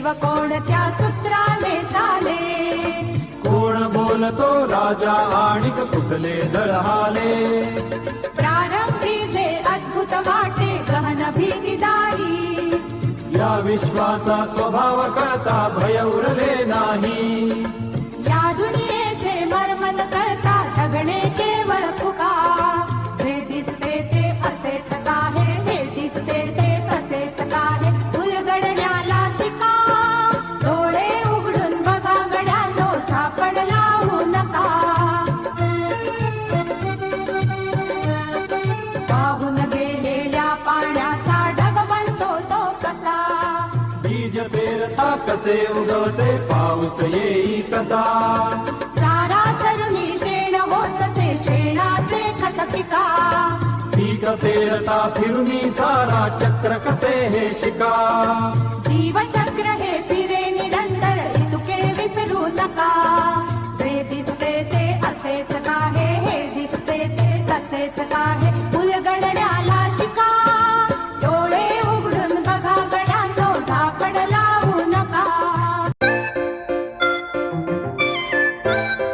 कोणत्या सूत्राने चाले? कोण बोलतो राजा आणिक कुठले दळहाले? प्रारंभी जे अद्भुत वाटे गहन भीतीदारी या विश्वाचा स्वभाव कळता भय उरले नाही कसे उगवते पाऊस येई कसा। चारा चरुणी शेण होतसे शेणाचे खत पिका पीक पेरता फिरुनी चारा चक्र कसे हे शिका। जीवचक्र